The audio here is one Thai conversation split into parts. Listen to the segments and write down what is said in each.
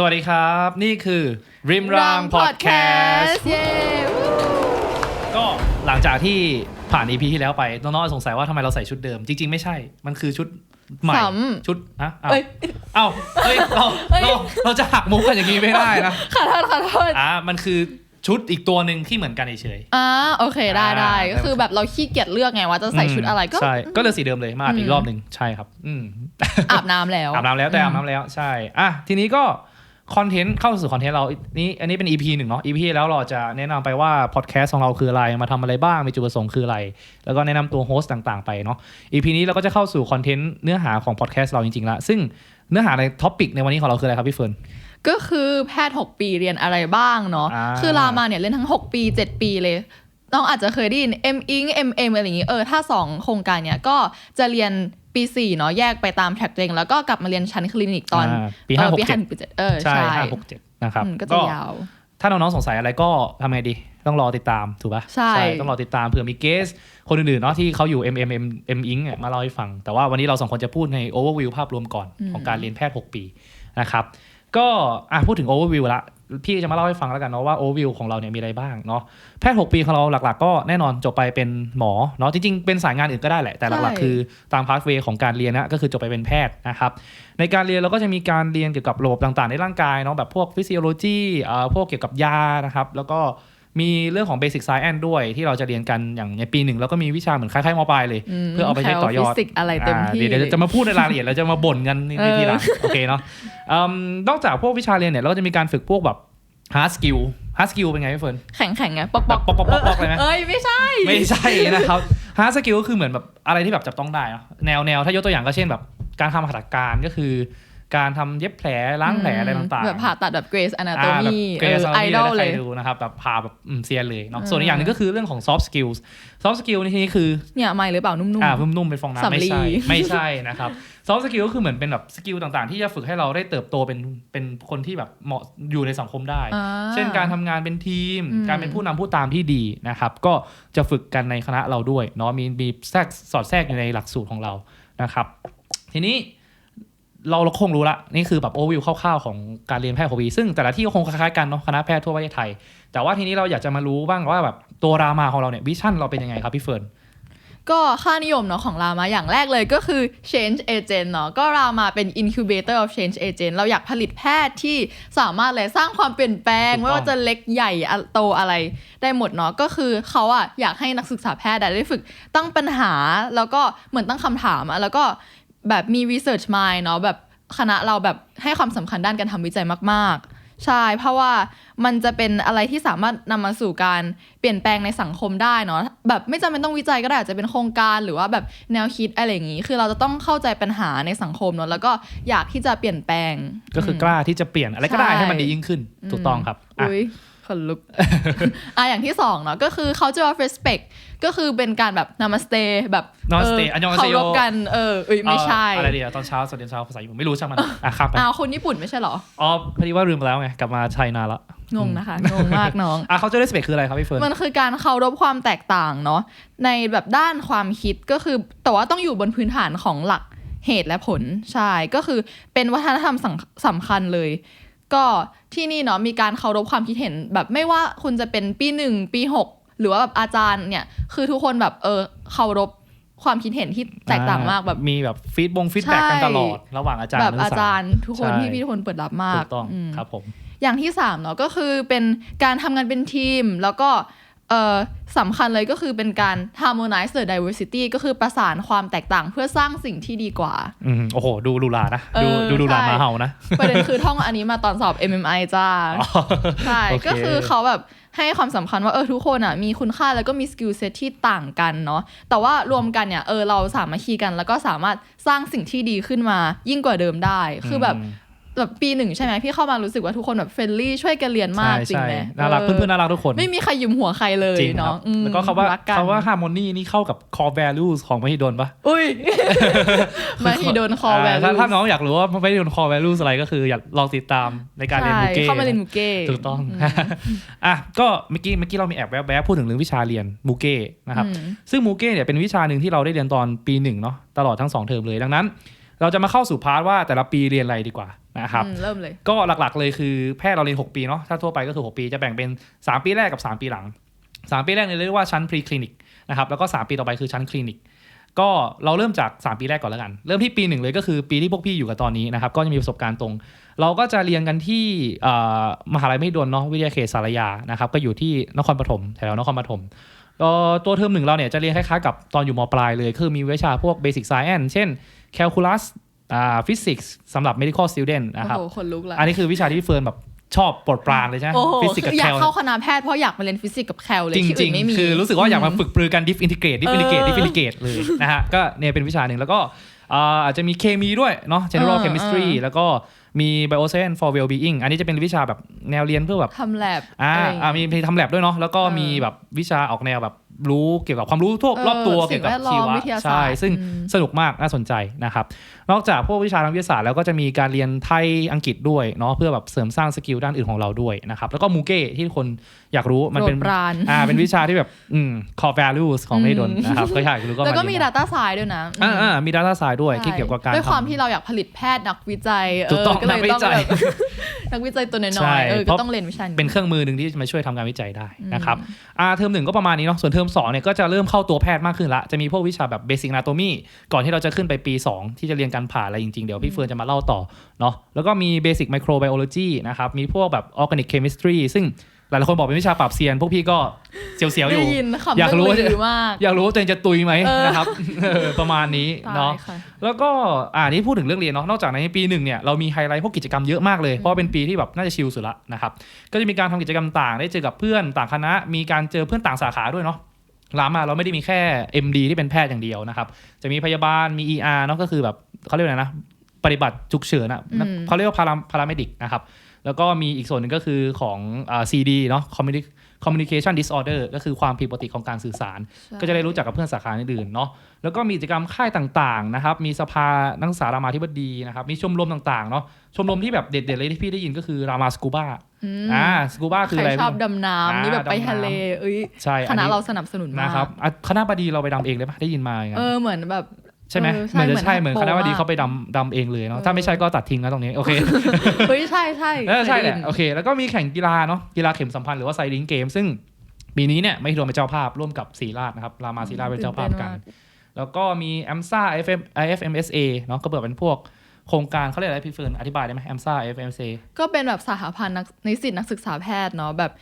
สวัสดีครับ นี่คือริมรางพอดแคสต์เย้ก็หลังจากที่ผ่าน EP ที่แล้วไปน้องๆสงสัยว่าทำไมเราใส่ชุดเดิม จริง ๆ ไม่ใช่ มันคือชุดใหม่ซ้ชุดนะอ้าวเอ้ยเอ้าเฮ้ยเราเฮ้ยเราเราจะหักมุกกันอย่างนี้ไม่ได้นะขอโทษขอโทษอ่ามันคือชุดอีกตัวหนึ่งที่เหมือนกันเฉยอ่าโอเคได้อ่าได้ก็คือแบบเราขี้เกียจเลือกไงว่าจะๆใส่ชุดอะไรก็ใช่ก็เลยสีเดิมเลยมาอัดอีอืกมรอบหนึ่งใช่ครับ อืมอาบน้ำแล้วอาบน้ำแล้วแต่อาบน้ำแล้วใช่อะทีนี้ก็ คอนเทนต์เข้าสู่คอนเทนต์เรานี่อันนี้เป็น EP หนึ่งเนาะ EP แล้วเราจะแนะนำไปว่าพอดแคสต์ของเราคืออะไรมาทำอะไรบ้างมีจุดประสงค์คืออะไร แล้วก็แนะนำตัวโฮสต์ต่างๆไปเนาะ EP นี้เราก็จะเข้าสู่คอนเทนต์เนื้อหาของพอดแคสต์เราจริงๆละซึ่งเนื้อหาในท็อปิกในวันนี้ของเราคืออะไรครับพี่เฟิร์นก็คือแพทย์ 6 ปีเรียนอะไรบ้างเนาะอ่าคือรามาเนี่ยเล่นทั้ง 6 ปี 7 ปีเลยน้องอาจจะเคยได้ยิน M อิง M M อะไรอย่างงี้เออถ้า 2 โครงการเนี่ยก็จะเรียน ปี4เนาะแยกไปตามแท็กตัวเองแล้วก็กลับมาเรียนชั้นคลินิกตอนาปีห้าเออหกปีเจ็ดปีเจ็ดเออใช่ใช่ห้าหกเจ็ดนะครับอืมก็จะยาวถ้าน้องๆสงสัยอะไรก็ทำไงดี ต้องรอติดตามถูกปะใช่ ต้องรอติดตามเผื่อมีเกส คนอื่นๆเนาะที่เขาอยู่ M M M M อิงมาเล่าให้ฟัง แต่ว่าวันนี้เราสองคนจะพูดใน overview ภาพรวมก่อนอืมของการเรียนแพทย์ 6 ปีนะครับ ก็อะพูดถึง overview ละ พี่จะมาเล่าให้ฟังแล้วกันเนาะว่า overview ของเราเนี่ยมีอะไรบ้างเนาะแพทย์ 6 ปีของเราหลัก ๆ ก็แน่นอนจบไปเป็นหมอเนาะจริง ๆ เป็นสายงานอื่นก็ได้แหละ แต่หลัก ๆ คือตาม pathway ของการเรียนนะก็คือจบไปเป็นแพทย์นะครับ ในการเรียนเราก็จะมีการเรียนเกี่ยวกับระบบต่างๆ ในร่างกายเนาะแบบพวกฟิสิโอโลจีอ่าพวกเกี่ยวกับยานะครับแล้วก็ มีเรื่องของ Basic Science ด้วยที่เราจะเรียนกันอย่างในปีหนึ่งแล้วก็มีวิชาเหมือนคล้ายๆมปลายเลยมเพื่อเอาไปใช้ต่อยอดแคลฟิสิกส์อะไรเต็มอ่าที่เดี๋ยวเดี๋ยวจะมาพูดในรายละเอียดเราจะมาบ่นกันในเออทีหลังโอเคเนาะอืมนอกจากพวกวิชาเรียนเนี่ยเราก็จะมีการฝึกพวกแบบ hard skill hard skill เป็นไงพี่เฟิร์นแข็งแข็งๆไงปอกแบบปอกๆๆๆเลยไหมเอ้ยไม่ใช่ ไม่ใช่นะครับ hard skill ก็คือเหมือนแบบอะไรที่แบบจับต้องได้เนอะแนวแนวถ้ายกตัวอย่างก็เช่นแบบการทำหัตถการก็คือ การทำเย็บแผลล้างแผลอะไรต่างๆแบบผ่าตัดแบบเกรซอนาโตอ่าแบบมีเกรซไอดอลเลเลยยดูนะครับแบบพาแบบอืมเซียนเลยเนาะเออส่วนอีกอย่างหนึงก็คือเรื่องของ soft skills soft skill ในที่นี้คือเนี่ยไม่หรือเปล่านุ่มอ่านุ่มๆเป็นฟองน้ำสำไม่ลีใช่ไม่ใช่นะครับ soft skill ก็คือเหมือนเป็นแบบสกิลต่างๆ ที่จะฝึกให้เราได้เติบโตเป็นเป็นคนที่แบบเหมาะอยู่ในสังคมได้ๆอ่าเช่นการทำงานเป็นทีมอืมการเป็นผู้นำผู้ตามที่ดีนะครับ ก็จะฝึกกันในคณะเราด้วยเนาะมีมีแทรกสอดแทรกอยู่ในหลักสูตรของเรานะครับ ทีนี้ เราเราคงรู้ละนี่คือแบบโอวิวคร่าวๆของการเรียนแพทย์โควีซึ่งแต่ละที่ก็คงคล้ายๆกันเนาะคณะแพทย์ทั่วประเทศไทย แต่ว่าทีนี้เราอยากจะมารู้บ้างว่าแบบตัวรามาของเราเนี่ยวิชั่นเราเป็นยังไงครับพี่เฟิร์นก็ค่านิยมเนาะของรามาอย่างแรกเลยก็คือ change agent เนาะก็รามาเป็น incubator of change agent เราอยากผลิตแพทย์ที่สามารถเลยสร้างความเปลี่ยนแปลงถูกต้องไม่ว่าจะเล็กใหญ่อะโตอะไรได้หมดเนาะก็คือเขาอะอยากให้นักศึกษาแพทย์อะได้ฝึกตั้งปัญหาแล้วก็เหมือนตั้งคำถามอะแล้วก็ แบบมี research mind เนาะแบบคณะเราแบบให้ความสำคัญด้านการทำวิจัยมาก ๆ ใช่ เพราะว่ามันจะเป็นอะไรที่สามารถนำมาสู่การเปลี่ยนแปลงในสังคมได้เนาะแบบไม่จำเป็นต้องวิจัยก็ได้อาจจะเป็นโครงการหรือว่าแบบแนวคิดอะไรอย่างนี้ คือเราจะต้องเข้าใจปัญหาในสังคมเนาะแล้วก็อยากที่จะเปลี่ยนแปลง ก็คือกล้าที่จะเปลี่ยนอะไรก็ได้ใช่ให้มันดียิ่งขึ้น ถูกต้องครับอะอุ้ย ขนลุกอะอย่างที่สองเนาะก็คือ culture of respect ก็คือเป็นการแบบ namaste แบบ Namaste เอันยองอาเซโยเคารพกันเออเอ้ยไม่ใช่เอ่ออะไรดีอะตอนเช้าสวัสดีเช้าภาษาญี่ปุ่นไม่รู้ช่างมันอะครับไปอ้าวคนญี่ปุ่นไม่ใช่เหรออ๋อพอดีว่าลืมไปแล้วไงกลับมาไทยนานละงงนะคะงงมากน้องอะเขาจะได้สเปคคืออะไรครับพี่เฟิร์นมันคือการเคารพความแตกต่างเนาะในแบบด้านความคิดก็คือแต่ว่าต้องอยู่บนพื้นฐานของหลักเหตุและผลใช่ก็คือเป็นวัฒนธรรมสำสำคัญเลย ก็ที่นี่เนาะมีการเคารพความคิดเห็นแบบไม่ว่าคุณจะเป็นปีหนึ่งปีหกหรือว่าแบบอาจารย์เนี่ยคือทุกคนแบบเออเคารพความคิดเห็นที่แตกต่างมากแบบมีแบบฟีดบงฟีดแบ็กกันใช่ตลอด ระหว่างอาจารย์แบบนักอาศึกษจารย์ทุกคนใช่ที่พี่ทุกคนเปิดรับมากถูกต้องมครับผมอย่างที่สามเนาะก็คือเป็นการทำงานเป็นทีมแล้วก็ เอ่อสำคัญเลยก็คือเป็นการ harmonize the diversity ก็คือประสานความแตกต่างเพื่อสร้างสิ่งที่ดีกว่า อืมโอ้โห ดูลูลานะเอดูอดูลูลาใช่มาเห่านะ ประเด็นคือท่องอันนี้มาตอนสอบ MMI จ้า ใช่โอเคก็คือเขาแบบให้ความสำคัญว่าเออทุกคนอะมีคุณค่าแล้วก็มีสกิลเซ็ตที่ต่างกันเนาะแต่ว่ารวมกันเนี่ยเออเราสามัคคีกัน แล้วก็สามารถสร้างสิ่งที่ดีขึ้นมายิ่งกว่าเดิมได้ คือแบบม แบบปีหนึ่งใช่ไหมพี่เข้ามารู้สึกว่าทุกคนแบบเฟรนลี่ช่วยกันเรียนมากใช่จริงไหมใช่น่ารักเอเพื่ออนๆน่ารักทุกคน ไม่มีใครยืมหัวใครเลยจริงครับเนาะอืมแล้วก็คำว่ารักกันคำว่า harmony นี่เข้ากับ core values ของมหิดลปะอุ้ยมาฮีโดนคอแวอ่าลูถ้าถ้าน้องอยากรู้ว่ามหิดล core values อะไรก็คืออยากลองติดตามในการเรียนใช่มูเก้เข้ามาเรียนมูเก้ถูกต้องอะก็เมื่อกี้เมื่อกี้เรามีแอบแวบๆพูดถึงเรื่องวิชาเรียนมูเก้นะครับอืมซึ่งมูเก้เนี่ยเป็นวิชาหนึ่งที่เราได้เรียนตอนปีหนึ่งเนาะตลอดทั้งสองเทอมเลยดังนั้น เราจะมาเข้าสู่พาร์ทว่าแต่ละปีเรียนอะไรดีกว่านะครับอืมเริ่มเลย ก็หลักๆเลยคือแพทย์เราเรียน 6 ปีเนาะถ้าทั่วไปก็คือ 6 ปีจะแบ่งเป็น 3 ปีแรกกับ 3 ปีหลัง 3 ปีแรกเนี่ยเรียกว่าชั้นพรีคลินิกนะครับแล้วก็ 3 ปีต่อไปคือชั้นคลินิกก็เราเริ่มจาก 3 ปีแรกก่อนแล้วกัน เริ่มที่ปีหนึ่งเลยก็คือปีที่พวกพี่อยู่กับตอนนี้นะครับก็จะมีประสบการณ์ตรง เราก็จะเรียนกันที่เอ่อมหาลัยไม่ดนเนาะวิทยาเขตสารยานะครับก็อยู่ที่นครปฐมแถวนครปฐมเอ่อตัวเทอมหนึ่งเราเนี่ยจะเรียนคล้ายๆกับตอนอยู่มปลายเลย คือมีวิชาพวก Basic Science เช่น Calculus อ่า Physics สำหรับ medical student โอ้นะครับโหคนลุกละอันนี้คือวิชาที่พี่เฟิร์นแบบชอบโปรดปรานเลยใช่ไหมโอ้โหฟิสิกส์คืกับออแคยากลเข้าคณะแพทย์เพราะอยากมาเรียนฟิสิกส์กับแคลเลยจที่ริอื่งนไม่มี ๆ คือรู้สึกว่าอยากมาฝึกปรือกันดิฟอินทิเกรตดิฟอินทิเกรตเออดิฟอินทิเกรตเลยนะฮะ ก็เนี่ยเป็นวิชาหนึ่งแล้วก็อ่าอาจจะมีเคมีด้วยเนาะ general เออ chemistry เออ แล้วก็มี bioscience for well-being อันนี้จะเป็นวิชาแบบแนวเรียนเพื่อแบบ ทำแลบอ่าะไรย่งอ่าเงี้ยมีมีทำแลบด้วยเนาะแล้วก็เออมีแบบวิชาออกแนวแบบ รู้เกี่ยวกับความรู้ทั่วเออรอบตัวสิ่เกี่งยวกับแวดล้อมชีวะวิทยาศาสตร์ใช่ซึ่งอืมสนุกมากน่าสนใจนะครับ นอกจากพวกวิชาทางวิทยาศาสตร์แล้วก็จะมีการเรียนไทยอังกฤษด้วยเนาะเพื่อแบบเสริมสร้างสกิลด้านอื่นของเราด้วยนะครับแล้วก็มูเก้ที่คนอยากรู้มันเป็นโปรดปรานอ่าเป็นวิชาที่แบบอืม core values ของไม่ดนนะครับก็อยากรู้ก็แล้วก็ามีเรียน Data Science ด้วยนะอ่าอ่ามี data science ด้วยใช่ที่เกี่ยวกับการด้วยความทำที่เราอยากผลิตแพทย์นักวิจัยถูกต้องเก็เลยนักวิจัยต้องแบบนักวิจัยตัวน้ใช่อยๆเออเพก็ราะต้องเรียนวิชานี้เป็นเครื่องมือหนึ่งที่จะมาช่วยทำการวิจัยได้นะครับอ่าเทอมหนึ่งก็ประมาณนี้เนาะส่วนเทอมสองเนี่ยก็จะเริ่มเข้าตัวแพทย์มากขึ้นละ จะมีพวกวิชาแบบ basic anatomy ก่อนที่เราจะขึ้นไปปี 2 ที่จะเรียนการผ่าอะไรจริง ๆ เดี๋ยวพี่เฟิร์นจะมาเล่าต่อเนาะแล้วก็มี basic microbiology นะครับมีพวกแบบ organic chemistry ซึ่งหลายๆคนบอกเป็นวิชาปราบเซียน พวกพี่ก็เสียวๆอได้ยู่ยินคำอยากรู้ว่าเรื่องลือมากอยากรู้ว่าตัวเองจะตุยไหมเออนะครับเออประมาณนี้ตายเนาะค่ะแล้วก็อ่านี่พูดถึงเรื่องเรียนเนาะนอกจากในปีหนึ่งเนี่ยเรามีไฮไลท์พวกกิจกรรมเยอะมากเลย เพราะว่าเป็นปีที่แบบน่าจะชิลสุดละนะครับก็จะมีการทำกิจกรรมต่างได้เจอกับเพื่อนต่างคณะ มีการเจอเพื่อนต่างสาขาด้วยเนาะ รามาเราไม่ได้มีแค่ MD ที่เป็นแพทย์อย่างเดียวนะครับ จะมีพยาบาลมี ER เนาะก็คือแบบเขาเรียกว่าอะไรนะ ปฏิบัติฉุกเฉินอะอืมเขาเรียกว่าพาราพาราเมดิกนะครับ แล้วก็มีอีกส่วนหนึ่งก็คือของอ่า CD เนาะ Communi- communication disorder ก็คือความผิดปกติของการสื่อสาร ก็จะได้รู้จักกับเพื่อนสาขาอื่นๆเนาะแล้วก็มีกิจกรรมค่ายต่างๆนะครับ มีสภานักศึกษารามาธิบดีนะครับ มีชมรมต่างๆเนาะชมรมที่แบบเด็ดๆเลยที่พี่ได้ยินก็คือรามาสกูบ้าอืมอ่าสกูบ้าคือใครอะไรชอบดำน้ำนี่แบบไปอ่าดำน้ำทะเลเอ้ยใช่คอันณะนี้เราสนับสนุนมากนะครับอะคณะบดีเราไปดำเองเลยปะได้ยินมาอย่างนั้นเออเหมือนแบบ ใช่ไหมเออใช่เหมือนจะใช่เหเหมืมืออนนคณะบดีโปรมากเขาไปดำดำเองเลยเนาะเออถ้าไม่ใช่ก็ตัดทิ้งนะตรงนี้โอเคเฮ้ยใช่ใช่เออใช่แหละเคยได้ยินโอเค แล้วก็มีแข่งกีฬาเนาะกีฬาเข็มสัมพันธ์หรือว่าไซลิงเกม ซึ่งปีนี้เนี่ยไม่รวมเป็นเจ้าภาพร่วมกับศรีราชนะครับรามาศรีราชเป็นเจ้าภาพกัน แล้วก็มี AMSA FM IFMSA เนาะก็เปิดเป็นพวกโครงการเขาเรียกอะไรพี่เฟิร์นอธิบายได้ไหม AMSA IFMSA ก็เป็นแบบสหพันธ์นักนิสิตนักศึกษาแพทย์เนาะแบบ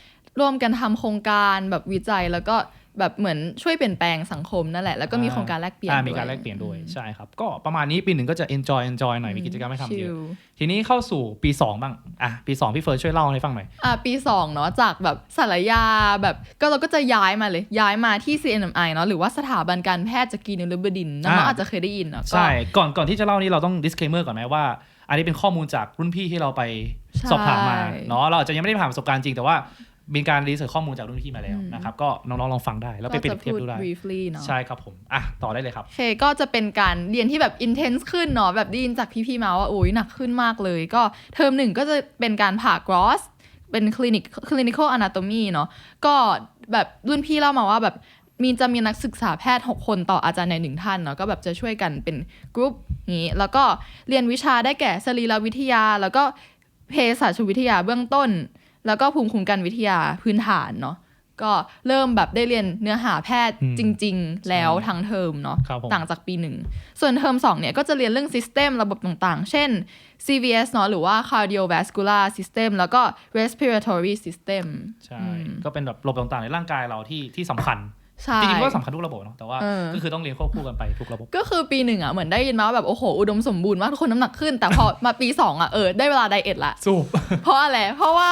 ร่วมกันทำโครงการแบบวิจัยแล้วก็ แบบเหมือนช่วยเปลี่ยนแปลงสังคมนั่นแหละ แล้วก็มีอ่าโครงการแลกเปลี่ยนอ่าด้วยมีการแลกเปลี่ยนด้วยใช่ครับ ก็ประมาณนี้ปีหนึ่งก็จะ enjoy enjoy หน่อยมีกิจกรรมให้ทำเยชิอะลทีนี้เข้าสู่ปี 2 บ้างอะปี 2 พี่เฟิร์นช่วยเล่าให้ฟังหน่อยอะปีสองเนาะจากแบบสารยาแบบก็เราก็จะย้ายมาเลย ย้ายมาที่ CNMI เนาะหรือว่าสถาบันการแพทย์จากกีนฤบดินทร์น้องๆอ่าอาจจะเคยได้ยินเนาะก็ใช่ก่อนก่อนที่จะเล่านี่เราต้อง disclaimer ก่อนไหมว่าอันนี้เป็นข้อมูลจากรุ่นพี่ที่เราไปใช่สอบถามมาเนาะเราอาจจะยังไม่ได้ผ่านประสบการณ์จริงแต่ว่า มีการรีเสิร์ชข้อมูลจากรุ่นพี่มาแล้วนะครับ ก็น้องๆลองฟังได้ แล้วไปเปรียบเทียบดูได้ก็จะพู briefly เนาะใช่ครับผม อะ ต่อได้เลยครับโอเคก็จะเป็นการเรียนที่แบบ intense ขึ้นเนาะแบบได้ยินจากพี่ๆมาว่าโอ้ยหนักขึ้นมากเลย ก็เทอมหนึ่งก็จะเป็นการผ่า gross เป็น clinic clinical anatomy เนาะก็แบบรุ่นพี่เล่ามาว่าแบบมีจะมีนักศึกษาแพทย์ 6 คนต่ออาจารย์ในหนึ่งท่านเนาะก็แบบจะช่วยกันเป็นกรุ๊ปนี้แล้วก็เรียนวิชาได้แก่สรีรวิทยา แล้วก็เภสัชวิทยาเบื้องต้น แล้วก็ภูมิคุ้มกันวิทยาพื้นฐานเนาะก็เริ่มแบบได้เรียนเนื้อหาแพทย์อืมจริง ๆ แล้วทั้งเทอมเนาะครับผมต่างจากปีหนึ่งส่วนเทอม2เนี่ยก็จะเรียนเรื่อง System ระบบต่างๆ เช่น CVS เนาะหรือว่า Cardiovascular System แล้วก็ Respiratory System ใช่อืมก็เป็นแบบระบบต่างๆ ในร่างกายเราที่ที่สำคัญ ใช่จริงๆก็สำคัญทุกระบบเนาะแต่ว่าเออก็คือต้องเรียนควบคู่กันไปทุกระบบ ก็คือปีหนึ่งอะเหมือนได้ยินมาว่าแบบโอ้โหอุดมสมบูรณ์มากทุกคนน้ำหนักขึ้น แต่พอมาปี2อะเออได้เวลาไดเอทละสู้เพราะอะไรเพราะว่า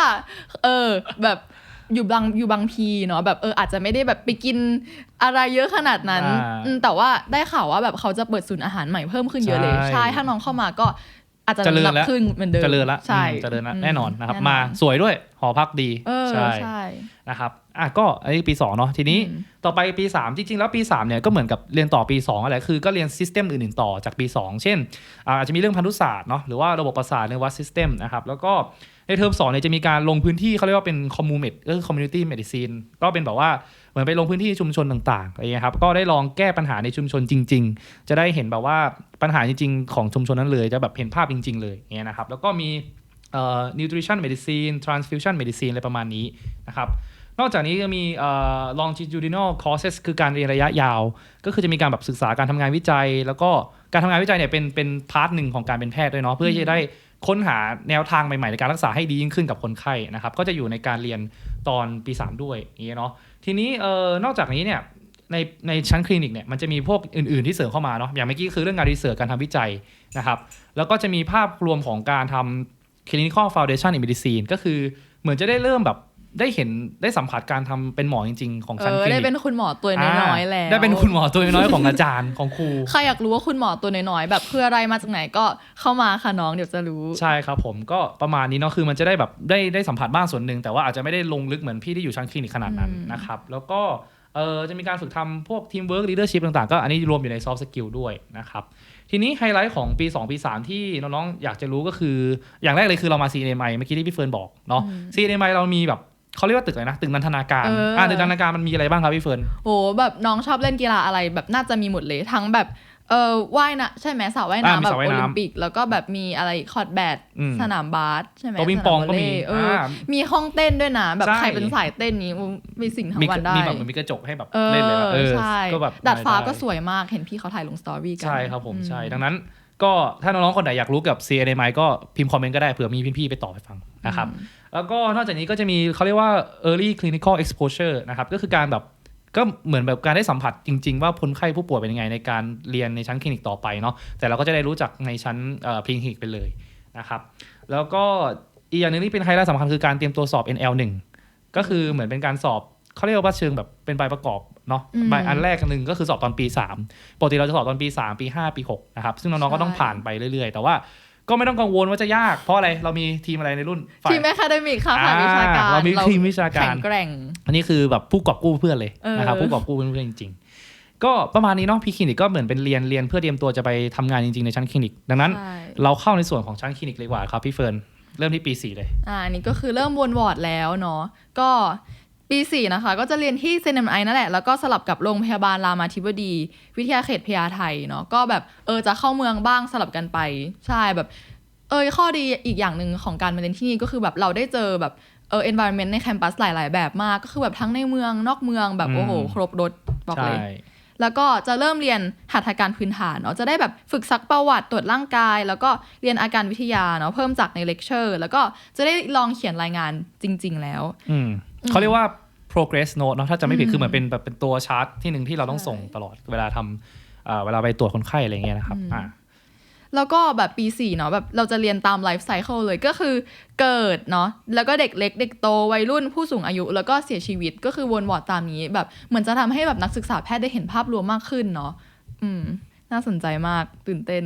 เออแบบอยู่บางอยู่บางพีเนาะแบบเอออาจจะไม่ได้แบบไปกินอะไรเยอะขนาดนั้นอ่าอืมแต่ว่าได้ข่าวว่าแบบเขาจะเปิดศูนย์อาหารใหม่เพิ่มขึ้นเยอะเลย ใช่ใช่ถ้าน้องเข้ามาก็ อาจจะเจริญน้ำหนัแล้กวขึ้นเหมือนเดิมเจริญละใช่อืมเจริญละอืมแน่นอนนะครับแน่นอนมาสวยด้วยหอพักดีเออใช่ใช่นะครับอะก็อันนี้ปี2เนาะทีนี้อืมต่อไปปี 3 จริง ๆ แล้วปี3เนี่ยก็เหมือนกับเรียนต่อปี 2 อะไรคือก็เรียนซิสเต็มอื่นๆต่อจากปี 2 เช่นอ่าอาจจะมีเรื่องพันธุศาสตร์เนาะหรือว่าระบบประสาทในวัดซิสเต็มนะครับแล้วก็ในเทอม2เนี่ยจะมีการลงพื้นที่เขาเรียกว่าเป็นคอมมูเมดก็คือคอมมูนิตี้เมดิซีนก็เป็นแบบว่า เหมือนไปลงพื้นที่ชุมชนต่างๆอะไรเงี้ยครับก็ได้ลองแก้ปัญหาในชุมชนจริง ๆ จะได้เห็นแบบว่าปัญหาจริง ๆ ของชุมชนนั้นเลยจะแบบเห็นภาพจริง ๆ เลยเงี้ยนะครับแล้วก็มีเอ่อ nutrition medicine transfusion medicine อะไรประมาณนี้นะครับนอกจากนี้ก็มี longitudinal courses คือการเรียนระยะยาว ก็คือจะมีการแบบศึกษาการทำงานวิจัย แล้วก็การทำงานวิจัยเนี่ยเป็นเป็นพาร์ทหนึ่งของการเป็นแพทย์ด้วยเนาะเพื่อที่จะได้ค้นหาแนวทางใหม่ๆในการรักษาให้ดียิ่งขึ้นกับคนไข้นะครับก็จะอยู่ในการเรียน ตอนปี 3 ด้วยอย่างเงี้ยเนาะทีนี้เอ่อนอกจากนี้เนี่ยในในชั้นคลินิกเนี่ยมันจะมีพวกอื่น ๆที่เสริมเข้ามาเนาะอย่างเมื่อกี้คือเรื่องงานรีเสิร์ชการทำวิจัยนะครับ แล้วก็จะมีภาพรวมของการทำ clinical foundation in medicine ก็คือเหมือนจะได้เริ่มแบบ ได้เห็นได้สัมผัสการทำเป็นหมอจริง ๆ ของเอชั้นอคลิได้นิกเป็นคุณหมอตัวน้อยๆแล้วได้เป็นคุณหมอตัวน้อยๆของอาจารย์ของครูใครอยากรู้ว่าคุณหมอตัวน้อยๆแบบคืออะไรมาจากไหนก็เข้ามาค่ะน้องเดี๋ยวจะรู้ใช่ครับผมก็ประมาณนี้เนาะคือมันจะได้แบบได้ได้สัมผัสบ้างส่วนหนึ่งแต่ว่าอาจจะไม่ได้ลงลึกเหมือนพี่ที่อยู่ชั้นคลินิกขนาดนั้นอืมนะครับแล้วก็เออจะมีการฝึกทำพวกทีมเวิร์กลีดเดอร์ชิพต่างๆ ก็อันนี้รวมอยู่ในซอฟต์สกิลด้วยนะครับ ทีนี้ไฮไลท์ของปี 2 ปี 3 ที่น้องๆอยากจะรู้ก็คือ อย่างแรกเลยคือเรามา CNMI เมื่อกี้ที่พี่เฟิร์นบอกเนาะ CNMI เรามีแบบ เขาเรียกว่าตึกอะไรนะตึกนันทนาการเอออ่่าตึกนันทนาการมันมีอะไรบ้างครับพี่เฟิร์นโอ้แบบน้องชอบเล่นกีฬาอะไรแบบน่าจะมีหมดเลยทั้งแบบเออว่ายนะใช่ไหมสระว่ายอ่ามีน้ำแบบสระว่ายโอน้ำลิมปิก แล้วก็แบบมีอะไรคอร์ดแบดอืมสนามบาสใช่ไหมโต๊ะปิงปองสนาวก็มีอลเลย์เอออามีห้องเต้นด้วยนะแบบใช่ใครเป็นสายเต้นนี้อู้มีสิ่งทั้งมีวันได้มีแบบเหมือนมีกระจกให้แบบเอเล่นเลยอะเอออใช่ก็แบบดาดฟ้าได้ก็สวยมากเห็นพี่เขาถ่ายลงสตอรี่กันใช่ครับผมอืใช่ดังนั้นก็ถ้าน้องๆคนไหนอยากรู้กับ CNMI ก็พิมพ์คอมเมนต์ก็ได้เผื่อมีพี่ๆไปตอบไปฟังนะครับ แล้วก็นอกจากนี้ก็จะมีเขาเรียกว่า early clinical exposure นะครับ ก็คือการแบบก็เหมือนแบบการได้สัมผัสจริง ๆ ว่าคนไข้ผู้ป่วยเป็นยังไงในการเรียนในชั้นคลินิกต่อไปเนาะแต่เราก็จะได้รู้จักในชั้นคลินิกไปเลยนะครับ แล้วก็อีกอย่างหนึ่งที่เป็นไฮไลท์สำคัญคือการเตรียมตัวสอบ NL1 ก็คือเหมือนเป็นการสอบเขาเรียกว่าเชิงแบบเป็นใบประกอบเนาะอืมใบอันแรกอันหนึ่งก็คือสอบตอนปี 3ปกติเราจะสอบตอนปี 3 ปี 5 ปี 6 นะครับ ซึ่งน้องๆก็ต้องใช่ผ่านไปเรื่อยๆ แต่ว่า ก็ไม่ต้องกังวลว่าจะยาก เพราะอะไรเรามีทีมอะไรในรุ่นฝ่ายทีมแอคาเดมิกค่ะฝ่ายวิชาการอ่าเรามีทีมวิชาการแข็งแกร่ง อันนี้คือแบบผู้กอบกู้เพื่อนเลยเออนะครับผู้กอบกู้เพื่อนจริงๆก็ประมาณนี้เนาะพี่คลินิกก็เหมือนเป็นเรียนเรียนเพื่อเตรียมตัวจะไปทำงานจริงๆในชั้นคลินิก ดังนั้นใช่เราเข้าในส่วนของชั้นคลินิกเลยดีกว่าครับพี่เฟิร์นเริ่มที่ปี 4 เลย อ่าอันนี้ก็คือเริ่มวนวอร์ดแล้วเนาะก็ ปีสี่นะคะก็จะเรียนที่ CNMI นั่นแหละ แล้วก็สลับกับโรงพยาบาลรามาธิบดี วิทยาเขตพญาไทเนาะก็แบบเออจะเข้าเมืองบ้างสลับกันไป ใช่แบบ เออข้อดีอีกอย่างหนึ่งของการมาเรียนที่นี่ก็คือแบบเราได้เจอแบบเออ environment ในแคมปัสหลาย ๆ แบบมากก็คือแบบทั้งในเมืองนอกเมืองแบบอืมโอ้โหครบรถบอกใช่เลยแล้วก็จะเริ่มเรียนหัตถการพื้นฐานเนาะจะได้แบบฝึกซักประวัติตรวจร่างกาย แล้วก็เรียนอาการวิทยาเนาะเพิ่มจากในเลคเชอร์ แล้วก็จะได้ลองเขียนรายงานจริง ๆ แล้วอืม เขาเรียกว่า progress note เนอะถ้าจะไม่ผิดอืมคือเหมือนเป็นแบบเป็นตัวชาร์ตที่หนึ่งที่เราต้องใช่ส่งตลอดเวลาทำเอ่อเวลาไปตรวจคนไข้อะไรเงี้ยนะครับอืมอ่าแล้วก็แบบปีสี่เนาะแบบเราจะเรียนตามไลฟ์ไซเคิลเลยก็คือเกิดเนาะแล้วก็เด็กเล็กเด็กโตวัยรุ่นผู้สูงอายุ แล้วก็เสียชีวิตก็คือวนวอร์ดตามนี้ แบบเหมือนจะทำให้แบบนักศึกษาแพทย์ได้เห็นภาพรวมมากขึ้นเนาะอืม น่าสนใจมากตื่นเต้น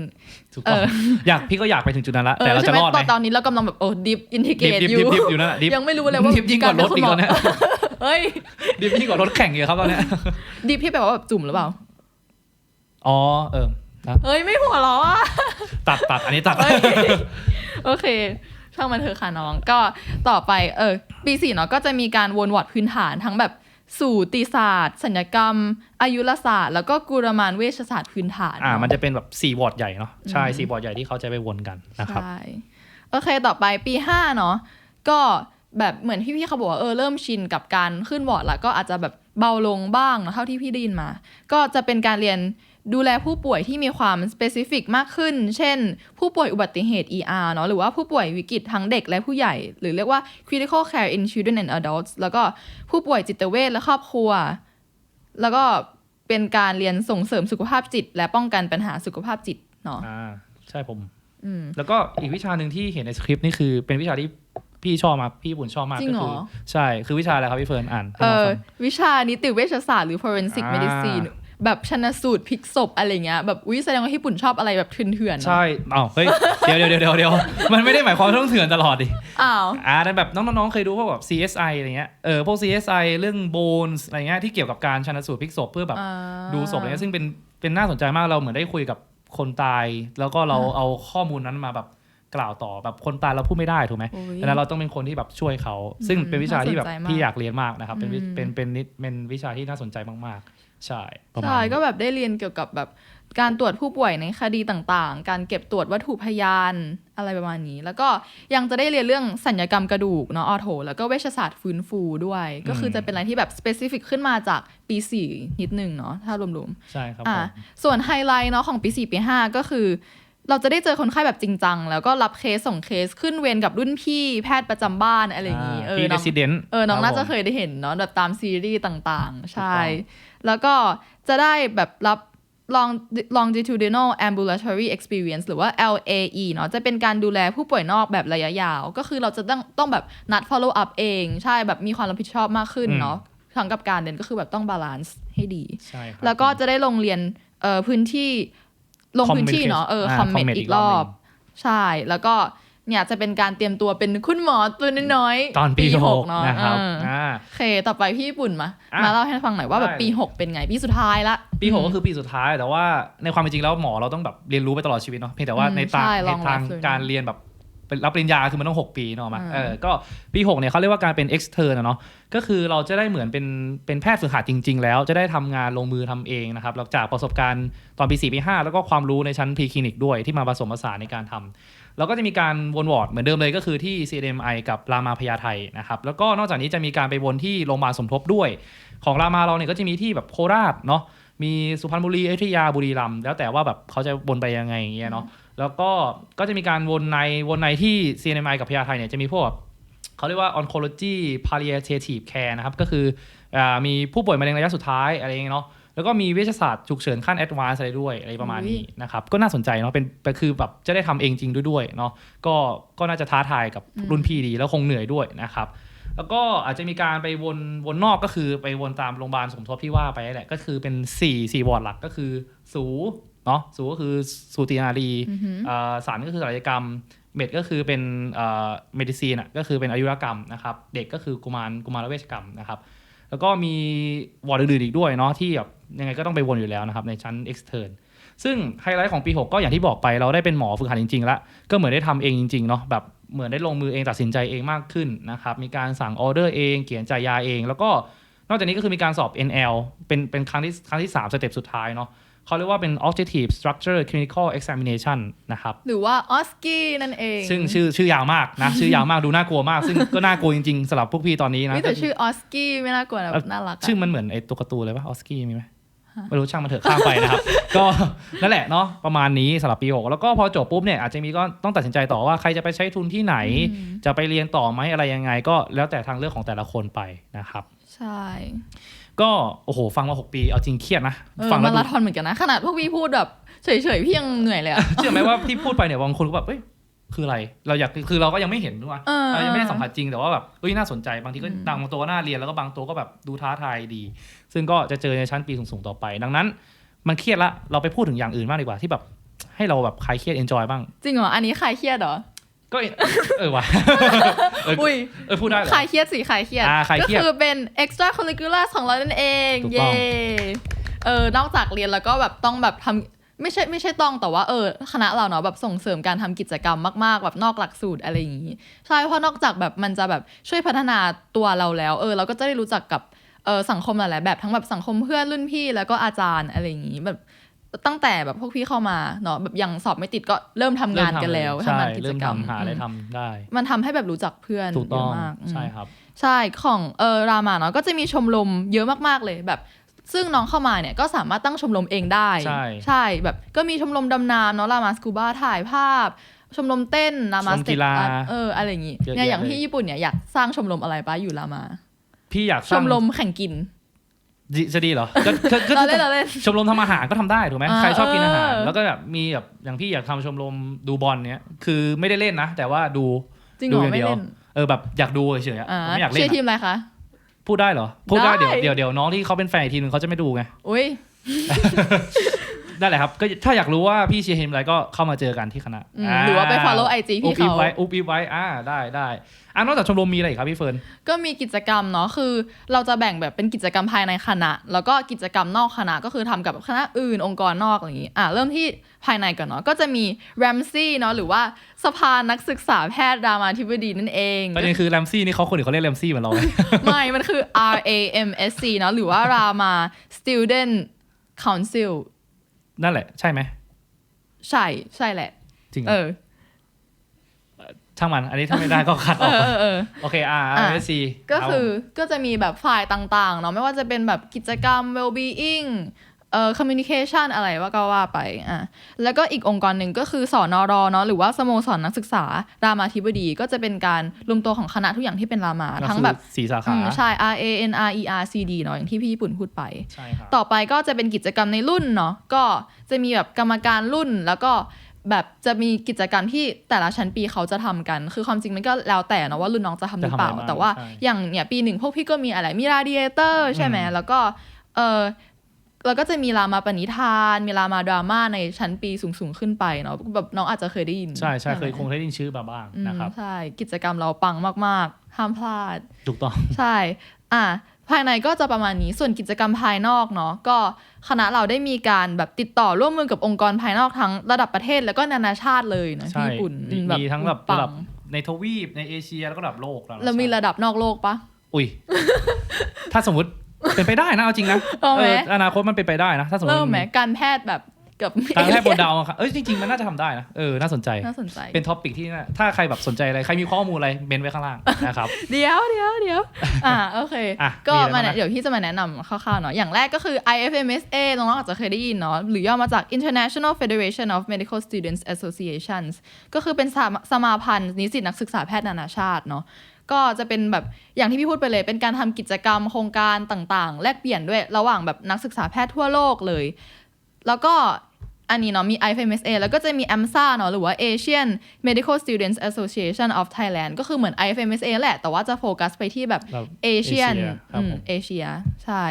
ถูกต้องเอออยากพี่ก็อยากไปถึงจุดนั้นละเอแต่อเราใช่จะไหมรอดไหตมอนตอนนี้เรากำลังแบบโอ้ดิฟอินทิเกดิฟตดิฟอยู่ดิฟดิฟอยู่นั่นแหละดิฟยังไม่รู้เลยว่าดิฟยิ่งกว่ารถอีกแล้วเนี่ยเฮ้ยดิฟยิ่งกว่ารถแข่งอีกครับตอนเนี้ยดิฟที่แปลว่าแบบจุ่มหรือเปล่าอ๋อเออนะเฮ้ยไม่หัวเราะอะตัดตัดอันนี้ตัดเอ้ยโอเคช่างมันเถอะค่ะน้อง ก็ต่อไปเออปีสี่เนาะก็จะมีการวนวอร์ดพื้นฐานทั้งแบบ สูติศาสตร์สัญญกรรม อายุรศาสตร์ แล้วก็กุรมานเวชศาสตร์พื้นฐานอ่าเนาะมันจะเป็นแบบสี่วอร์ดใหญ่เนาะใช่อืมสี่วอร์ดใหญ่ที่เขาจะไปวนกันนะครับใช่โอเคต่อไปปีห้าเนาะก็แบบเหมือนพี่ๆเขาบอกว่าเออเริ่มชินกับการขึ้นวอร์ดแล้วก็อาจจะแบบเบาลงบ้างเนอะเท่าที่พี่ได้ยินมา ก็จะเป็นการเรียน ดูแลผู้ป่วยที่มีความ specific มากขึ้น เช่น ผู้ป่วยอุบัติเหตุ ER เนาะ หรือว่าผู้ป่วยวิกฤตทั้งเด็กและผู้ใหญ่ หรือเรียกว่า critical care in children and adults แล้วก็ผู้ป่วยจิตเวชและครอบครัว แล้วก็เป็นการเรียนส่งเสริมสุขภาพจิต และป้องกันปัญหาสุขภาพจิตเนาะ อ่า ใช่ผมอืมแล้วก็อีกวิชาหนึ่งที่เห็นในสคริปต์นี่คือเป็นวิชาที่พี่ชอบมากพี่บุญชอบมากจริงก็เหรคืออใช่ คือวิชาอะไรครับพี่เฟิร์นอ่านให้เอน้องอฟังวิชานิติเวชศาสตร์หรือ forensic อ่า medicine แบบชนะสูตรพลิกศพอะไรเงี้ยแบบอุ้ยแสดงว่าญี่ปุ่นชอบอะไรแบบเถื่อนๆเนอะใช่อ้าวเฮ้ยเดี๋ยวเดี๋ยวเดี๋ยวเดี๋ยวมันไม่ได้หมายความว่าต้องเถื่อนตลอดดิอ้าวอ่าแต่แบบน้องๆเคยดูพวกแบบ CSI อะไรเงี้ยเออพวก CSI เรื่อง Bones อะไรเงี้ยที่เกี่ยวกับการชันสูตรพลิกศพเพื่อแบบอ่าดูศพอะไรเงี้ยซึ่งเป็นเป็นน่าสนใจมากเราเหมือนได้คุยกับคนตาย แล้วก็เราเอาข้อมูลนั้นมาแบบกล่าวต่อแบบคนตายเราพูดไม่ได้ถูกไหมโอ้ยดังนั้นเราต้องเป็นคนที่แบบช่วยเขา ซึ่งอืมเป็นวิชาที่แบบน่าสนใจมากพี่อยากเรียนมากนะครับ เป็นวิอืมเป็นเป็นนิดเป็นวิชาที่น่าสนใจมากๆ ใช่ประมาณใช่นี้ก็แบบได้เรียนเกี่ยวกับแบบการตรวจผู้ป่วยในคดีต่างๆ การเก็บตรวจวัตถุพยานอะไรประมาณนี้ แล้วก็ยังจะได้เรียนเรื่องสัญญกรรมกระดูกเนาะออโถแล้วก็เวชศาสตร์ฟื้นฟูด้วย ก็คือจะเป็นอะไรที่แบบสเปซิฟิกขึ้นมาจากปี 4 นิดหนึ่งเนาะถ้ารวมใช่ครับๆอ่าผมส่วนไฮไลท์เนาะของปี 4 ปี 5 ก็คือ เราจะได้เจอคนไข้แบบจริงจัง แล้วก็รับเคสส่งเคสขึ้นเวรกับรุ่นพี่แพทย์ประจำบ้านอะไรอย่างนี้เออพี่น้อง Resident เออน้องครับน่าจะผมเคยได้เห็นเนาะแบบตามซีรีส์ต่างๆ ใช่ถูกต้ แล้วก็จะได้แบบรับ long longitudinal ambulatory experience หรือว่า LAE เนาะจะเป็นการดูแลผู้ป่วยนอกแบบระยะยาว ก็คือเราจะต้องต้องแบบนัด follow up เอง ใช่แบบมีความรับผิดชอบมากขึ้นอืมเนาะทั้งกับการเรียนก็คือแบบต้องบาลานซ์ให้ดี ใช่ครับแล้วก็จะได้ลงเรียนเอ่อพื้นที่ลงพื้นที่เนาะเอออ่าคอมเมน comment ต์อีอีกกรรออบบหนึ่ใช่แล้วก็เนี่ยจะเป็นการเตรียมตัวเป็นคุณหมอตัวน้อยๆตอนปีหกเนาะนะครับเอออ่า โอเค ต่อไปพี่ญี่ปุ่นมา อะมาเล่าให้ฟังหน่อยว่าแบบได้ ปี 6 เป็นไง ปีสุดท้ายละ ปีหกก็คือปีสุดท้ายแต่ว่าในความเป็นจริงแล้วหมอเราต้องแบบเรียนรู้ไปตลอดชีวิตเนาะเพียงแต่ว่าอืมในทางใช่ใน long ทาง life learning การเรียนแบบเป็นรับปริญญาคือมันต้อง 6 ปีเนาะมาอืม เออก็ปี6เนี่ยเขาเรียกว่าการเป็น extern อะเนาะก็คือเราจะได้เหมือนเป็นเป็นแพทย์ฝึกหัดจริง ๆ แล้วจะได้ทำงานลงมือทำเองนะครับหลังจากประสบการณ์ตอนปี4ปี5แล้วก็ความรู้ในชั้นพรีคลินิกด้วยที่มาผสมผสานในการทำ แล้วก็จะมีการวนวอร์ดเหมือนเดิมเลยก็คือที่ CMI กับรามาพญาไทนะครับแล้วก็นอกจากนี้จะมีการไปวนที่โรงพยาบาลสมทบด้วย ของรามาเราเนี่ยก็จะมีที่แบบโคราชเนาะมีสุพรรณบุรีอยุธยาบุรีรัมย์แล้วแต่ว่าแบบเขาจะวนไปยังไงอย่างเงี้ยเนาะแล้วก็ก็จะมีการวนในวนในที่ CNMI กับพยาไทยเนี่ยจะมีพวกแบบเขาเรียกว่า oncology palliative care นะครับก็คืออมีผู้ป่วยมะเร็งระยะสุดท้ายอะไรอย่างเงี้ยเนาะ แล้วก็มีเวชศาสตร์ฉุกเฉินขั้น advanced อะไรด้วยอะไรประมาณนี้นะครับก็น่าสนใจเนาะเป็นเป็นคือแบบจะได้ทำเองจริงด้วยด้วยเนาะก็ก็น่าจะท้าทายกับรุ่นพี่ดีแล้วคงเหนื่อยด้วยนะครับแล้วก็อาจจะมีการไปวนวนนอกก็คือไปวนตามโรงพยาบาลสมทบที่ว่าไปนั่นแหละก็คือเป็น4 4วอร์ดหลักก็คือสูเนาะสูก็คือสูตินารีอือหืออ่าสารก็คือศัลยกรรมเมดก็คือเป็นเมดิซีนอะก็คือเป็นอายุรกรรมนะครับ เด็กก็คือกุมารกุมารเวชกรรมนะครับ แล้วก็มีวอร์ดอื่นๆอีกด้วยเนาะที่แบบยังไงก็ต้องไปวนอยู่แล้วนะครับในชั้น extern ซึ่งไฮไลท์ของปี 6 ก็อย่างที่บอกไปเราได้เป็นหมอฝึกหัดจริงๆแล้วก็เหมือนได้ทำเองจริงๆเนาะแบบเหมือนได้ลงมือเองตัดสินใจเองมากขึ้นนะครับมีการสั่งออเดอร์เองเขียนจ่ายยาเอง แล้วก็นอกจากนี้ก็คือมีการสอบ NL เป็นเป็นครั้งที่ครั้งที่3สเต็ปสุดท้ายเนาะ เขาเรียกว่าเป็น objective structure clinical examination นะครับ หรือว่าออสกี้นั่นเอง ซึ่งชื่อชื่อยาวมากนะ ชื่อยาวมากดูน่ากลัวมาก ซึ่งก็น่ากลัวจริงๆสำหรับพวกพี่ตอนนี้นะไม่แต่ชื่อออสกี้ไม่น่ากลัวนะแบบน่ารักอะชื่อมันเหมือนไอ้ตัวการ์ตูนเลยปะออสกี้มีไหมไม่รู้ช่างมันเถอะข้ามไปนะครับ ก็นั่นแหละเนาะประมาณนี้สำหรับปีหกแล้วก็พอจบปุ๊บเนี่ยอาจจะมีก็ต้องตัดสินใจต่อว่าใครจะไปใช้ทุนที่ไหนอืมจะไปเรียนต่อไหมอะไรยังไง ก็แล้วแต่ทางเลือกของแต่ละคนไปนะครับ ใช่ ก็โอ้โห ฟังมาหกปีเอาจริงเครียดนะเออฟังแล้มาวดูราธอนเหมือนกันนะ ขนาดพวกพี่พูดแบบเฉยๆพี่ยังเหนื่อยเลยอะเชื่อไหมว่าที่พูดไปเนี่ยบางคนก็แบบเอ้ยคืออะไร เราอยากคือเราก็ยังไม่เห็นด้วยเออเรายังไม่ได้สัมผัสจริงแต่ว่าแบบเอ้ยน่าสนใจบางทีก็อืมบางตัวก็น่าเรียนแล้วก็บางตัวก็แบบดูท้าทายดี ซึ่งก็จะเจอในชั้นปีสูงๆต่อไป ดังนั้น มันเครียดละเราไปพูดถึงอย่างอื่นมากดีกว่าที่แบบให้เราแบบคลายเครียดเอนจอยบ้าง จริงเหรอ อันนี้คลายเครียดเหรอ ก็เออว่ะเอออุ้ยเออพูดได้เหรอคลายเครียดสิคลายเครียดอ่าคลายก็เครียดคือเป็น extra curricular ของเรานั่นเองถูกต้เย่องเออนอกจากเรียนแล้วก็แบบต้องแบบทำไม่ใช่ไม่ใช่ต้องแต่ว่าเออคณะเราเนาะแบบส่งเสริมการทำกิจกรรมมากๆ แบบนอกหลักสูตรอะไรอย่างนี้ ใช่เพราะนอกจากแบบมันจะแบบช่วยพัฒนาตัวเราแล้ว เออ เราก็จะได้รู้จักกับเออสังคมหลายๆแบบทั้งแบบสังคมเพื่อนรุ่นพี่แล้วก็อาจารย์อะไรอย่างนี้แบบ ตั้งแต่แบบพวกพี่เข้ามาเนาะแบบยังสอบไม่ติดก็เริ่มทำงานกันแล้วใช่ทำงานกิจเริ่มกรรมทำหาอะไรอืมทำได้ มันทำให้แบบรู้จักเพื่อนถูกต้องเยะมากอืมใช่ครับ ใช่ของเออรามาเนาะก็จะมีชมรมเยอะมากๆเลยแบบซึ่งน้องเข้ามาเนี่ยก็สามารถตั้งชมรมเองได้ ใช่ใช่แบบก็มีชมรมดำน้ำเนาะรามาสกูบ้าถ่ายภาพ ชมรมเต้นรามาชมกีฬาเอออะไรอย่างงี้เยอะเนี่ยแยะอย่างที่เลยญี่ปุ่นเนี่ยอยากสร้างชมรมอะไรปะอยู่รามา พี่อยากชสร้างมรมแข่งกิน จิจะดีเหรอก็ก็ก็เราเล่นเราเล่น ชมรมทำอาหารก็ทำได้ถูกไหมอ่าใครชอบกินอาหาร เออ แล้วก็แบบมีแบบอย่างพี่อยากทำชมรมดูบอลเนี้ยคือไม่ได้เล่นนะ แต่ว่าดู จริงเหรดูออย่างไม่เดียว เล่นเออแบบอยากดูเฉยๆอะอ่าผมไม่อยากเล่เชียนร์ทีอะมอะไรคะ พูดได้เหรอพูดได้ได้ เดี๋ยวเดี๋ยวเดี๋ยวน้องที่เขาเป็นแฟนอีกทีนึงเขาจะไม่ดูไง อุ้ย นั่นแหละครับก็ถ้าอยากรู้ว่าพี่เชียร์ทีมอะไรก็เข้ามาเจอกันที่คณะอืมหรือว่าไป follow IG พี่อุบอิบเขาไว้อุบอิบไว้อ่าได้ได้อ่านอกจากชมรมมีอะไรอีกครับพี่เฟิร์นก็มีกิจกรรมเนาะคือ เราจะแบ่งแบบเป็นกิจกรรมภายในคณะ แล้วก็กิจกรรมนอกคณะก็คือทำกับคณะอื่นองค์กรนอกอะไรอย่างนี้อะเริ่มที่ภายในก่อนเนาะก็จะมี RAMSI เนาะหรือว่าสภานักศึกษาแพทย์รามาธิบดีนั่นเองประเด็นคือแรมซี่นี่เขาคนอื่นเขาเรียกแรมซี่เหมือนเราไหมไม่ มันคือ R A M S C เนาะหรือว่า Rama Student Council นั่นแหละ ใช่ไหมใช่ใช่แหละ จริงเหรเอออ ช่างมัน อันนี้ถ้าไม่ได้ก็คัดอเออกอเออเออ โอเคอ่า อะเอซีก็คือก็จะมีแบบฝ่ายต่างๆเนาะไม่ว่าจะเป็นแบบกิจกรรม well-being เอ่อ communication อะไรว่าก็ว่าไปอะแล้วก็อีกองค์กรหนึ่งก็คือสอนรเนาะหรือว่าสโมสรนักศึกษารามาธิบดี ก็จะเป็นการรวมตัวของคณะทุกอย่างที่เป็นรามา ทั้งแบบสีสาอืขามใช่ R A N R E R C D เนาะอย่างที่พี่ญี่ปุ่นพูดไปใช่ครับต่อไปก็จะเป็นกิจกรรมในรุ่นเนาะก็จะมีแบบกรรมการรุ่นแล้วก็แบบจะมีกิจกรรมที่แต่ละชั้นปีเขาจะทำกัน คือความจริงมันก็แล้วแต่เนาะว่ารุ่นน้องจะทำหรือเปล่าจะทำอะไรบ้างแต่ว่าใช่อย่างเนี่ยปีหนึ่งพวกพี่ก็มีอะไร มีราดิเอเตอร์ใช่ไหมอืมแล้วก็เออ แล้วก็จะมีรามาปณิธาน มีรามาดราม่าในชั้นปีสูงๆขึ้นไปเนาะแบบน้องอาจจะเคยได้ยิน ใช่ใช่เคยไหมคงได้ยินชื่อมาบ้างอืมนะครับใช่กิจกรรมเราปังมากๆ ห้ามพลาด ถูกต้อง ใช่ อะภายในก็จะประมาณนี้ ส่วนกิจกรรมภายนอกเนาะ ก็คณะเราได้มีการแบบติดต่อร่วมมือกับองค์กรภายนอกทั้งระดับประเทศแล้วก็นานาชาติเลยนะใช่ที่ญี่ปุ่นมีอืมีทั้งแบบปัระดับในทวีปในเอเชียแล้วก็ระดับโลกแล้วเรามีระดับนอกโลกปะ อุ้ย ถ้าสมมติ เป็นไปได้นะเอาจริงนะเอาไหมเอออนาคตมันเป็นไปได้นะ ถ้าสมมติเริ่มไหมการแพทย์แบบกับการแพทย์บนดาวอังคารเอ้ยจริงๆ มันน่าจะทำได้นะเออน่าสนใจน่าสนใจ เป็นท็อปิกที่น่าถ้าใครแบบสนใจอะไร ใครมีข้อมูลอะไรเมนไว้ข้างล่างนะครับเดี๋ยวเดี๋ยวเดี๋ยวอ่าโอเคอะก็มีอะไรมาบ้างนะเดี๋ยวพี่จะมาแนะนำคร่าวๆเนาะอย่างแรกก็คือ IFMSA น้องๆอาจจะเคยได้ยินเนาะหรือย่อมาจาก International Federation of Medical Students Associations ก็คือเป็นสมาสมาพันธ์นิสิตนักศึกษาแพทย์นานาชาติเนาะ ก็จะเป็นแบบอย่างที่พี่พูดไปเลย เป็นการทำกิจกรรมโครงการต่างๆ แลกเปลี่ยนด้วยระหว่างแบบนักศึกษาแพทย์ทั่วโลกเลย แล้วก็อันนี้เนาะมี IFMSA แล้วก็จะมี AMSA เนาะหรือว่า Asian Medical Students Association of Thailand ก็คือเหมือน IFMSA แหละ แต่ว่าจะโฟกัสไปที่แบบแบบเอเชียนครับผมเอเชียใช่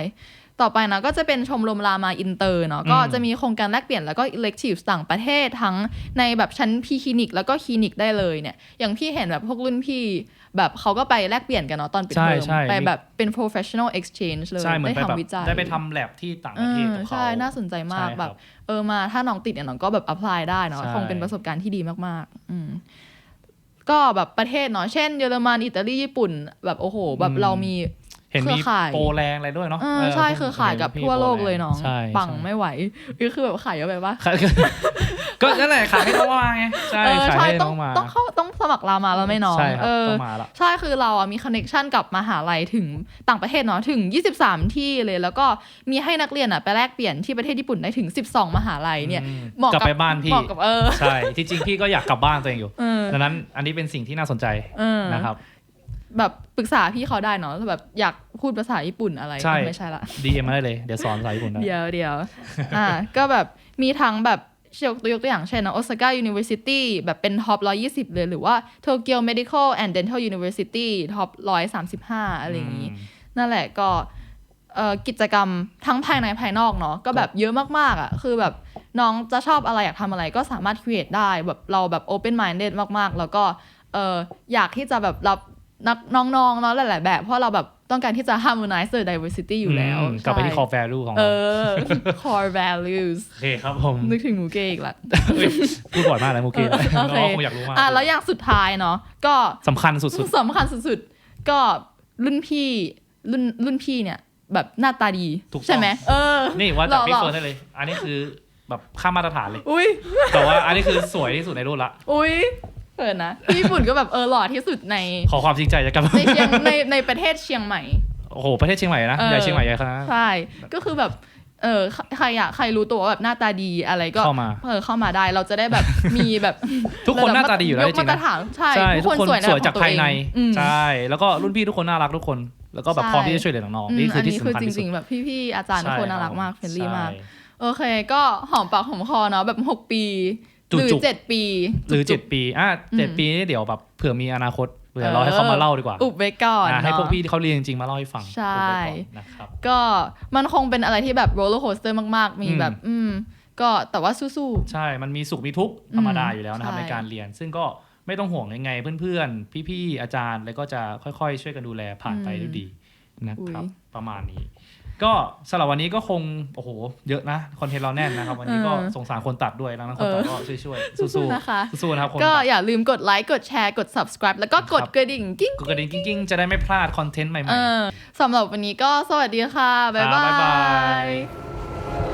ต่อไปนะก็จะเป็นชมรมรามาอินเตอร์เนาะอืมก็จะมีโครงการแลกเปลี่ยนแล้วก็ electives ต่างประเทศทั้งในแบบชั้นพีคลินิกแล้วก็คลินิกได้เลยเนี่ยอย่างพี่เห็นแบบพวกรุ่นพี่แบบเขาก็ไปแลกเปลี่ยนกันเนาะตอนปิดใช่เทอมใช่ไปแบบเป็น professional exchange เลยใช่เหมือนได้ไปแบบทำวิจัยได้ไปทำแลบที่ต่างประเทศกับเออเขาใช่น่าสนใจมากใช่แบครับบเออมาถ้าน้องติดเนี่ยน้องก็แบบ apply ได้เนาะใช่คงเป็นประสบการณ์ที่ดีมากๆ อืมก็แบบประเทศเนาะเช่นเยอรมันอิตาลีญี่ปุ่น แบบโอ้โห แบบเรามี เห็นเครืมีอข่ายโปรแรงอะไรด้วยเนาะเออเออใช่เครือข่ายกับห็นพี่ทั่วโลกโปรแรงเลยน้องใช่ปังใช่ไม่ไหวนี่คือแบบขายเยอะไปปะค่ะก็นั่นแหละขายให้น้องมาไงใช่เออขายใช่ให้ต้น้ององมาต้องเข้าต้องสมัครรามาแล้วไหม่น้องใช่ครับเออต้องมาละใช่คือเราอะมีคอนเน c ชันกับมหาลัยถึงต่างประเทศเนาะถึง 23 ที่เลยแล้วก็มีให้นักเรียนอะไปแลกเปลี่ยนที่ประเทศญี่ปุ่นได้ถึง 12 มหาลัยเนี่ยอืมเหมาะกลับไปบ้านพี่เหมาะกับเออใช่ที่จริงพี่ก็อยากกลับบ้านตัวเองอยู่เออดังนั้นอันนี้เป็นสิ่งที่น่าสนใจเออนะครับ แบบปรึกษาพี่เขาได้เนาะแบบอยากพูดภาษาญี่ปุ่นอะไรใช่ ไม่ใช่ละดีเอ็มมาได้เลย เดี๋ยวสอนภาษาญี่ปุ่นได้ เดี๋ยวเดี๋ยวอ่า ก็แบบมีทั้งแบบยกตัวยกตัวอย่างเช่นนะ Osaka University แบบเป็นท็อป120เลย หรือว่า Tokyo Medical and Dental University ท็อป135อะไรอย่างนี้ นั่นแหละก็เอ่อกิจกรรมทั้งภายในภายนอกเนาะก็แบบเยอะมากๆอะคือแบบน้องจะชอบอะไรอยากทำอะไรก็สามารถ create ได้แบบเราแบบ open minded มากๆ แล้วก็เอออยากที่จะแบบรับ นักน้องๆเนาะหลายๆแบบ เพราะเราแบบต้องการที่จะ harmonize the diversity อยู่แล้วมกลับไปที่ ใช่ core value ของเอเราอ core values โอเคครับผมนึกถึงมูเก้อีกละ เฮ้ยพูดบ่อยมากเลยโมเกะเออโอเคน้องคงอยากรู้มากอะแล้วอย่างสุดท้ายเนาะก็ สำคัญสุด สำคัญสุดๆ ก็รุ่นพี่รุ่นรุ่นพี่เนี่ยแบบหน้าตาดีถูกต้อง ใช่ไหมเออๆ นี่ว่าจากพี่หล่อๆเฟิร์นได้เลย อันนี้คือแบบค่ามาตรฐานเลย อุ้ยแต่ว่าอันนี้คือสวยที่สุดในรุ่นละ อุ้ย เออนะที่ญี่ปุ่นก็แบบเออหล่อที่สุดในขอความจริงใจจากกันในเชียงในในประเทศเชียงใหม่โอ้โหประเทศเชียงใหม่นะเออใหญ่เชียงใหม่ใหญ่ขนาดนั้นใช่ก็คือแบบเออใครใครอยากใครรู้ตัวว่าแบบหน้าตาดีอะไรก็เข้ามาเออเข้ามาได้เราจะได้แบบมีแบบ ทุกคนหน้าตาดีอยู่แล้วยจกริมางๆตรนะฐานใช่ใช่ทุกทุกคนคนสวยในสวยจากภายในอืมใช่แล้วก็รุ่นพี่ทุกคนน่ารักทุกคน แล้วก็แบบใช่พร้อมที่จะช่วยเหลือน้องๆอืมนี่คืออันที่นี้คือสำคัญจที่สุริดงๆแบบพี่ๆอาจารย์ทุกคนน่ารักมากเฟรนลี่มากใช่โอเค ก็หอมปากหอมคอเนาะแบบ 6 ปี จุกๆหรือเจ็ดปีหรือจุเจ็กดปีอะเจ็ดอืมปีนี่เดี๋ยวแบบเผื่อมีอนาคตเดี๋ยวเราให้เขามาเล่าดีกว่า อุบไว้ก่อนอะให้เนาะพวกพี่ที่เขาเรียนจริงๆ มาเล่าให้ฟังใช่อุบไว้ก่อนนะครับก็มันคงเป็นอะไรที่แบบโรลเลอร์โคสเตอร์มากๆ มีอืมแบบ อืม ก็แต่ว่าสู้ใช่ มันมีสุขมีทุกข์ธรรมดาอืมอยู่แล้วนะครับใช่ในการเรียน ซึ่งก็ไม่ต้องห่วงยังไงเพื่อนๆ พี่ๆ อาจารย์ แล้วก็จะค่อยๆ ช่วยกันดูแลผ่านไปด้วยดีนะครับ ประมาณนี้ ก็สำหรับวันนี้ก็คงโอ้โห เยอะนะคอนเทนต์เราแน่นนะครับ วันนี้ก็สงสารคนตัดด้วยแล้วนะคนตัดก็ช่วยๆสู้ๆนะคะๆสู้ๆนะครับคนก็ตัดอย่าลืมกดไลค์กดแชร์กด subscribe แล้วก็กดครับกระดิ่งกิ้งกดกระดิ่งกิ้งๆจะได้ไม่พลาดคอนเทนต์ใหม่เอๆอสำหรับวันนี้ก็สวัสดีค่ะ บ๊ายครับบาบ๊ายบายย